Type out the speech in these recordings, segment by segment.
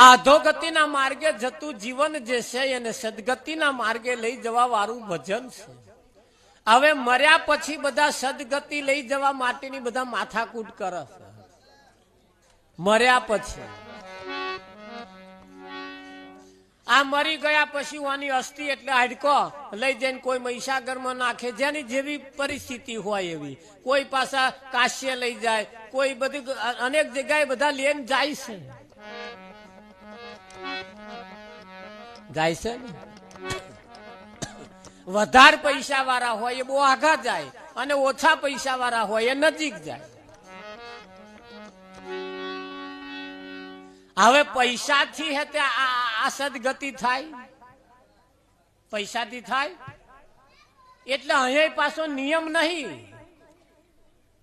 આધોગતિના માર્ગે જતું જીવન જે છે એને સદગતિના માર્ગે લઈ જવા વાળું ભજન છે. હવે મર્યા પછી બધા સદગતિ લઈ જવા માટેની બધા માથાકૂટ કરે છે. મર્યા પછી. આ મરી ગયા પછી આની અસ્થિ એટલે હાડકો લઈ જઈને કોઈ મહીસાગરમાં નાખે, જેની જેવી પરિસ્થિતિ હોય એવી. કોઈ પાછા કાશ્ય લઈ જાય, કોઈ બધી અનેક જગ્યાએ બધા લઈને જાય છે. જાય છે ને? વધારે પૈસા વાળા હોય એ બહુ આઘા જાય અને ઓછા પૈસા વાળા હોય એ નજીક જાય. હવે પૈસાથી હે તે આ સદગતિ થાય? પૈસાથી થાય? એટલે અહીંયા પાછો નિયમ નહીં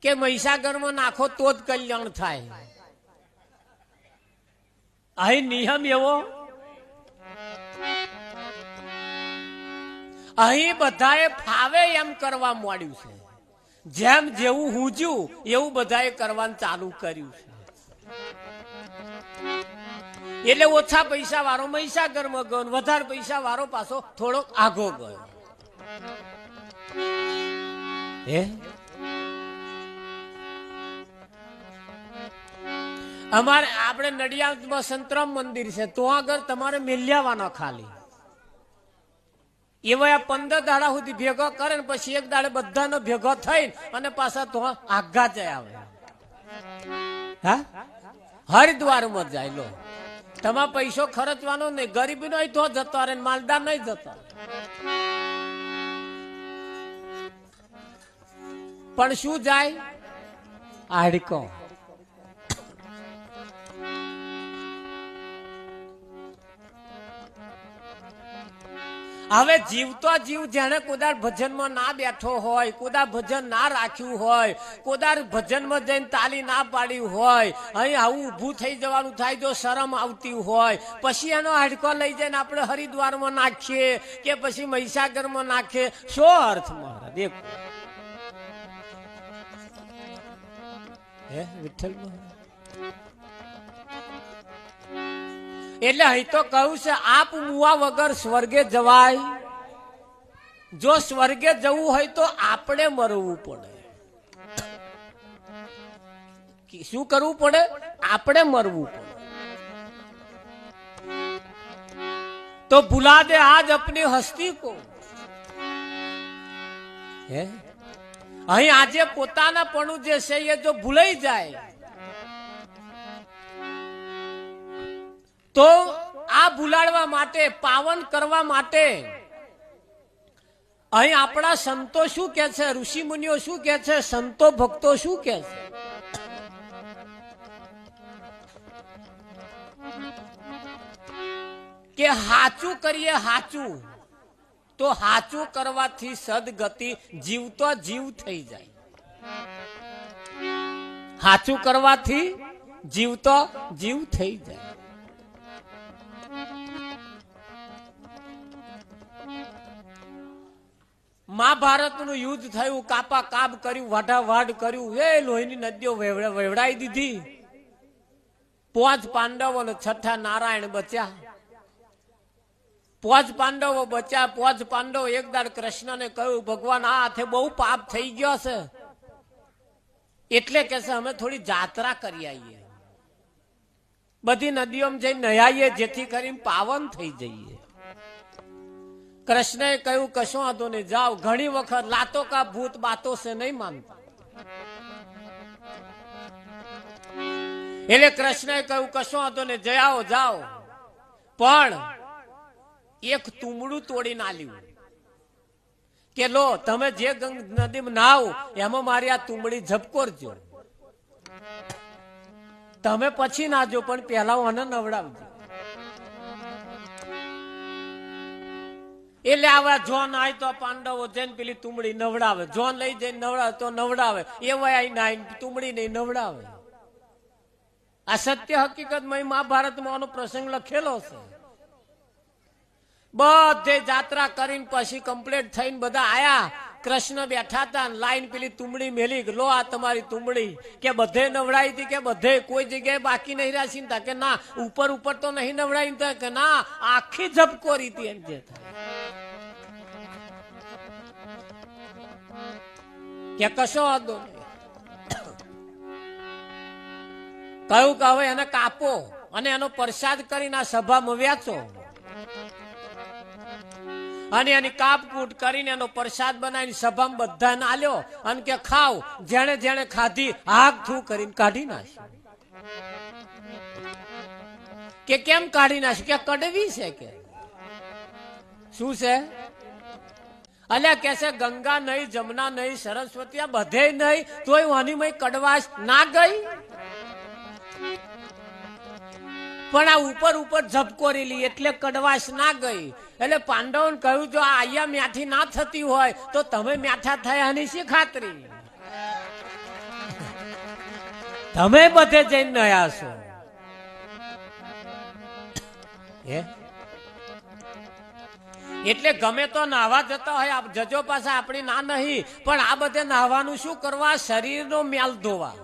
કે મહીસાગરમાં નાખો તો જ કલ્યાણ થાય. અહીં નિયમ એવો અહીં બધાએ ફાવે એમ કરવા માંડ્યું છે. જેમ જેવું હુંજ્યું, એવું બધાએ કરવાનું ચાલુ કર્યું છે. એટલે ઓછા પૈસા વાળો મહીસાગરમાં ગયો વધારે પૈસા વાળો પાછો થોડોક આઘો ગયો. હે? અમારે, આપણે નડિયાદમાં સંતરામ મંદિર છે. તો આગળ તમારે મેલ્યાવાનો ખાલી. એવા પંદર દાડા સુધી ભેગો કરે ને પછી એક દાડે બધાનો ભેગો થઈ અને પાછા તો આઘા જાય આવે. હા? હરિદ્વારમાં જાય લો. તમારે પૈસો ખર્ચવાનો નહીં, ગરીબી નો તો જતો ને માલદાર નહીં જતો. પણ શું જાય? હાડકો હવે જીવતો જીવ જેને કોદાર ભજનમાં ના બેઠો હોય કોદાર ભજન ના રાખ્યું હોય કોદાર ભજનમાં જઈને તાલી ના પાડી હોય, અહીં આવું ઊભું થઈ જવાનું થાય જો શરમ આવતી હોય, પછી એનો હાડકો લઈ જઈને આપણે હરિદ્વારમાં નાખીએ કે પછી મહિસાગરમાં નાખીએ? શો અર્થ મારા દેખો વિઠ્ઠલ મહારાજ? એટલે અહીં તો કહ્યું છે, આપ મુવા વગર સ્વર્ગે જવાય. જો સ્વર્ગે જવું હોય તો આપણે મરવું પડે. શું કરવું પડે? આપણે મરવું પડે. તો ભૂલા દે આજ અપની હસ્તી કો. હે? અહીં આજે પોતાના પણ જે છે એ જો ભૂલાઈ જાય તો આ ભૂલાડવા માટે, પાવન કરવા માટે અહીં આપણા સંતો શું કે છે? ઋષિ મુનિઓ શું કે છે? સંતો ભક્તો શું કે છે? કે હાચું કરીએ હાચું, તો હાચું કરવાથી સદગતિ જીવતો જીવ થઈ જાય. હાચું કરવાથી જીવતો જીવ થઈ જાય. મહાભારતનું યુદ્ધ થયું કાપા કાપ કર્યું, વાઢાવાઢ કર્યું, એ લોહીની નદીઓ વેવડા- વેવડાઈ દીધી. પોચ પાંડવો ને છઠ્ઠા નારાયણ બચ્યા. પોચ પાંડવો બચ્યા, પોચ પાંડવો એક દાડ કૃષ્ણને કહ્યું, ભગવાન, આ હાથે બહુ પાપ થઈ ગયો છે. એટલે કે અમે થોડી જાત્રા કરી આવીએ. બધી નદીઓમાં જઈ નહાઈએ, જેથી કરીને પાવન થઈ જઈએ. કૃષ્ણએ કહ્યું, કશું વાંધો નહીં, જાઓ. ઘણી વખત લાતો કા ભૂત બાતો છે નહીં માનતા. એટલે કૃષ્ણએ કહ્યું, કશો વાંધો નહીં જયાઓ જાઓ. પણ એક તુમડું તોડી નાલ્યું. કે લો, તમે જે નદીમાં નાવ એમાં મારી આ તુમડી ઝપકોરજો તમે પછી નાજો, પણ પહેલા મને નવડાવજો. એટલે આવા જોન આય તો પાંડવો જઈને પેલી તુમડી નવડાવે. જોન લઈ જઈને નવડાવે તો નવડાવે. એવા આઈ ના તુમડી નહીં, નવડાવે. આ સત્ય હકીકતમાં મહાભારતમાં આનો પ્રસંગ લખેલો છે. બધે જાત્રા કરીને પછી કમ્પ્લીટ થઈને બધા આયા. કૃષ્ણ બેઠા હતા ને લાઈન પેલી તુમડી મેલી લો આ તમારી તુમડી કે બધે નવડાઈ હતી કે બધે કોઈ જગ્યાએ બાકી નહીં રાશી કે ના, ઉપર ઉપર તો નહીં નવડાઈ કે ના, આખી ઝબકોરી હતી એમ જે થાય. કે કશો વાંધો કયું કે હવે એને કાપો અને એનો પ્રસાદ કરીને આ સભામાં વ્યાચો અને એની કાપકૂટ કરીને એનો પ્રસાદ બનાવીને સભામાં બધાને આલ્યો અને કે ખાવ જેણે જેણે ખાધી હાક થું કરીને કાઢી નાખી. કે કેમ કાઢી નાખી? કે કડવી છે કે? શું છે? અલ્યા કે છે, ગંગા નહીં, જમના નહીં, સરસ્વતી, આ બધે નહીં, તોય વાનીમય કડવાશ ના ગઈ. પણ આ ઉપર ઉપર ઝબકોરેલી એટલે કડવાશ ના ગઈ. એટલે પાંડવોને કહ્યું, જો આ અહીંયા મ્યાઠી ના થતી હોય, તો તમે મ્યાઠા થયાની શી ખાતરી? તમે બધે જઈને નયા છો. હે? એટલે ગમે તો નાહવા જતા હોય જજો પાસે આપણી ના નહીં, પણ આ બધે નાહવાનું શું કરવા? શરીરનો મ્યાલ ધોવા.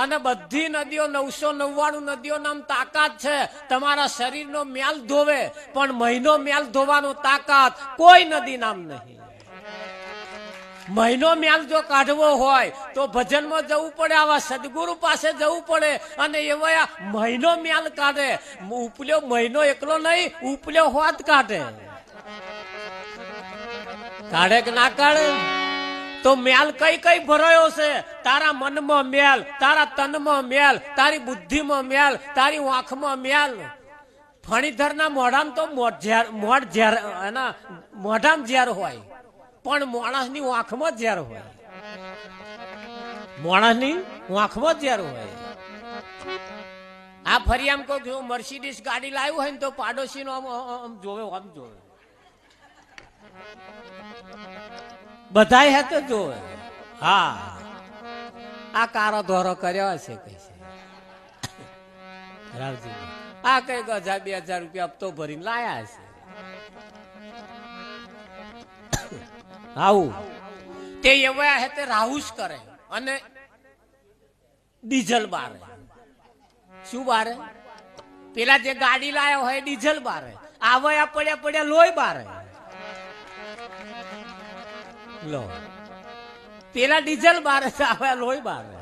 અને બધી નદીઓ નવસો નવ્વાણું નદીઓ નામ તાકાત છે. તમારા શરીરનો મ્યાલ ધોવે, પણ મહિનો મ્યાલ ધોવાનો તાકાત કોઈ નદી નામ નહીં. મહિનો મ્યાલ જો કાઢવો હોય, તો ભજનમાં જવું પડે, આવા સદગુરુ પાસે જવું પડે, અને એવા મહિનો મ્યાલ કાઢે. ઉપલ્યો મહિનો એકલો નહીં, ઉપલ્યો હોત કાઢે. કાઢે કે ના કાઢે? તો મેલ કઈ કઈ ભરાયો છે? તારા મનમાં મેલ, તારા તનમાં મેલ, તારી બુદ્ધિમાં મેલ, તારી આંખમાં મેલ. ફણીધરના મોઢામાં તો મોઢ ઝેર- એના મોઢામાં ઝેર હોય. પણ માણસની આંખમાં ઝેર હોય. માણસની આંખમાં ઝેર હોય. આ ફરી આમ કહું જો મર્સિડીસ ગાડી લાવ્યું હોય ને તો પાડોશી નો આમ જોવે આમ જોવે. બધાય હે તો જોવે. હા. આ કારો ધોરો કર્યો હશે કઈ છે? રાવજી આ કઈ હજાર બે હજાર રૂપિયા હપ્તો ભરીને લાયા હશે? આવું. તે એવા હે તે રાહુસ કરે અને ડીઝલ બારે. શું બારે? પેલા જે ગાડી લાયો હોય ડીઝલ બારે. આવ્યા પડ્યા પડ્યા લોહી બારે. લો. પેલા ડીઝલ બારે છે આવ્યા લોહી બારે.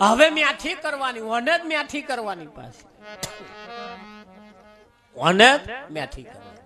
હવે મ્યાઠી કરવાની અનદ મ્યાઠી કરવાની પાસે અનદ મ્યાઠી કરવાની.